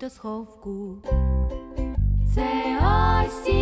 до сховку. Це осінь.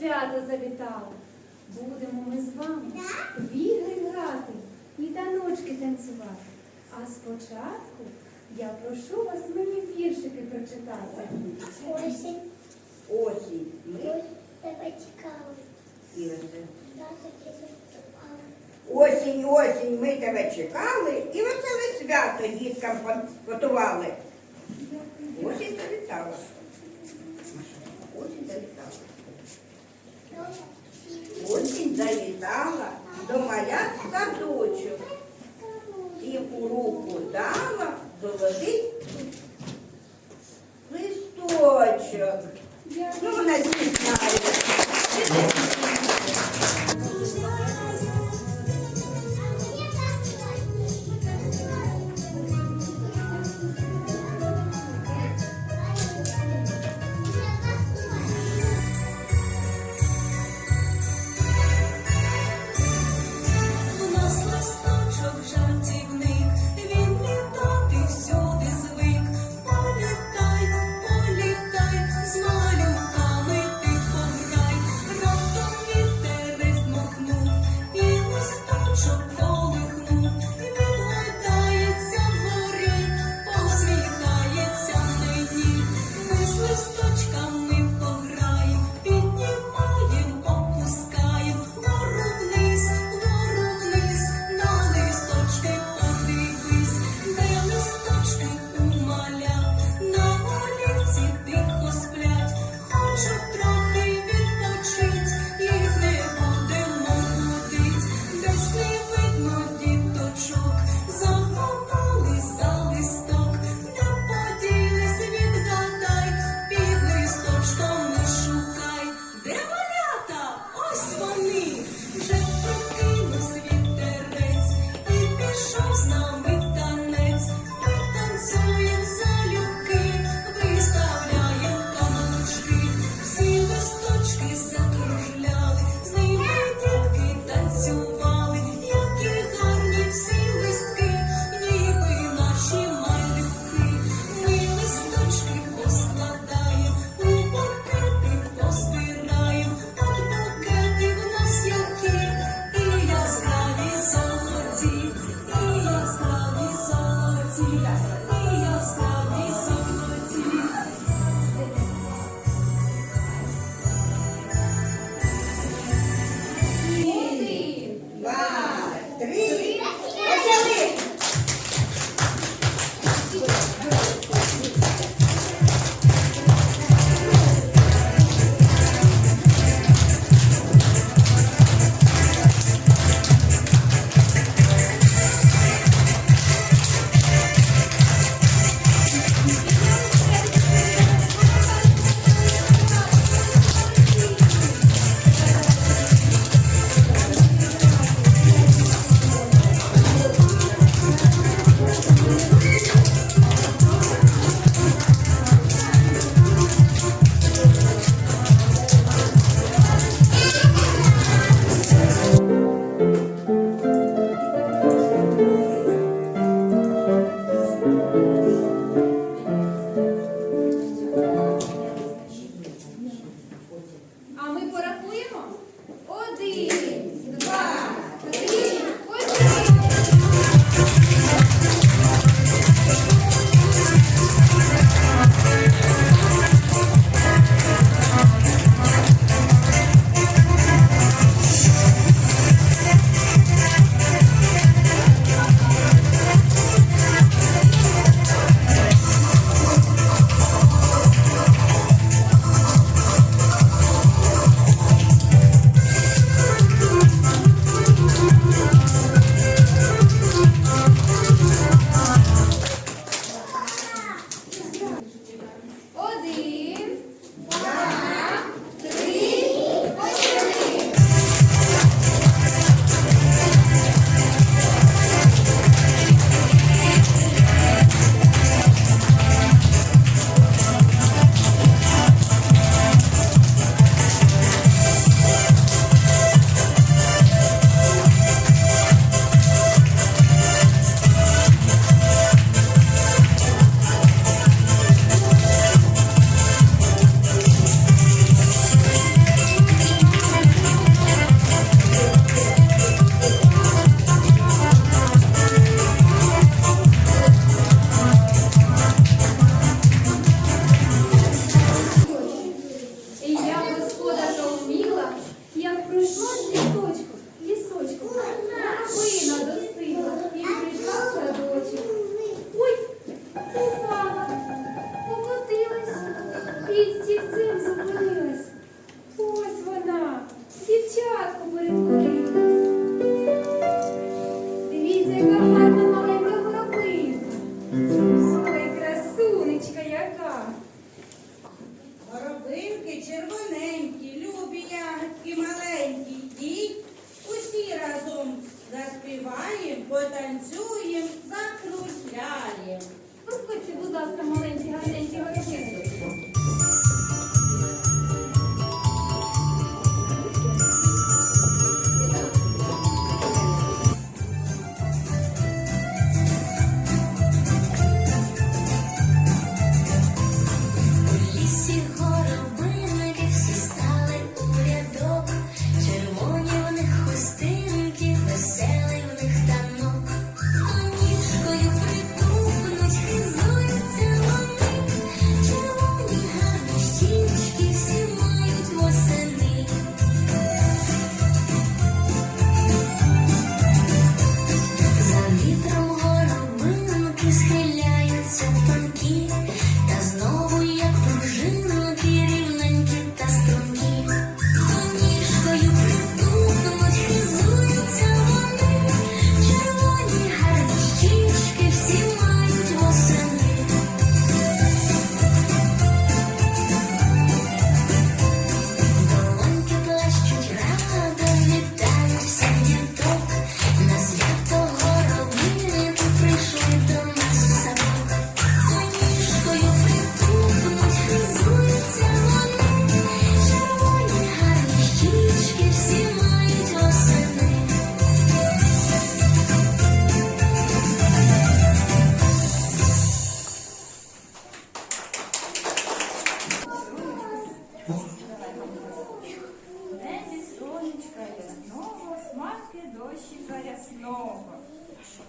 Свято завітало. Будемо ми з вами в ігри грати і таночки танцювати. А спочатку я прошу вас мені віршики прочитати. Осінь. Осінь. Ми тебе чекали. Осінь, осінь, ми тебе чекали і веселе свято діткам готували. Осінь завітала. Очень завітала до малят садочок и у руку дала золотий Happy. дощі зарясного. Ще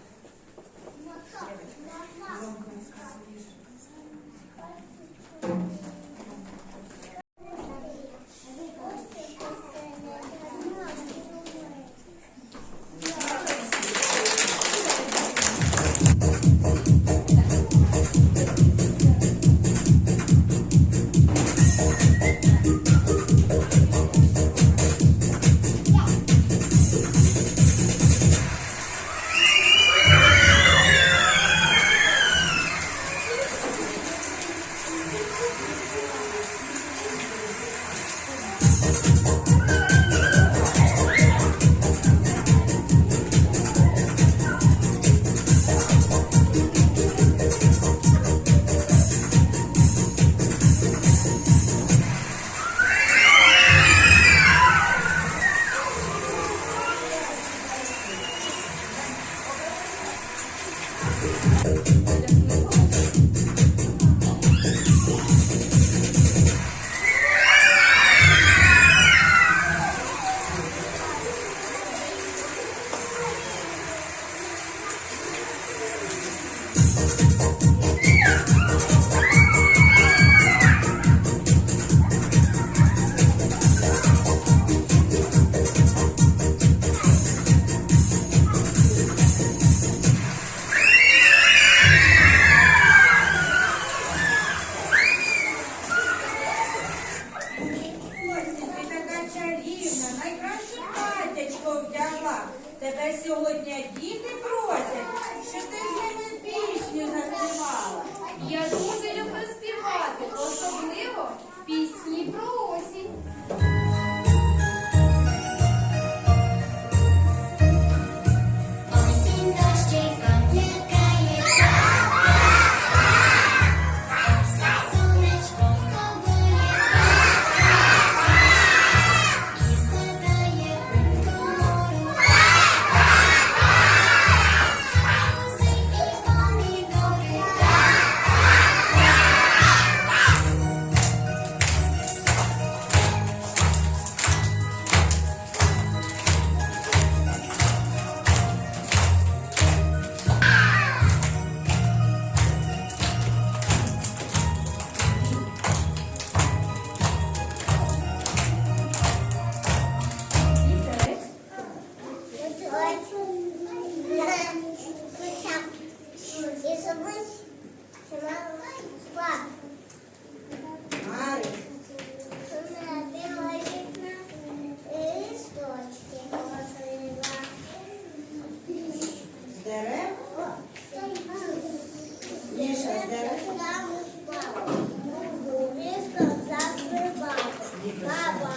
爸爸。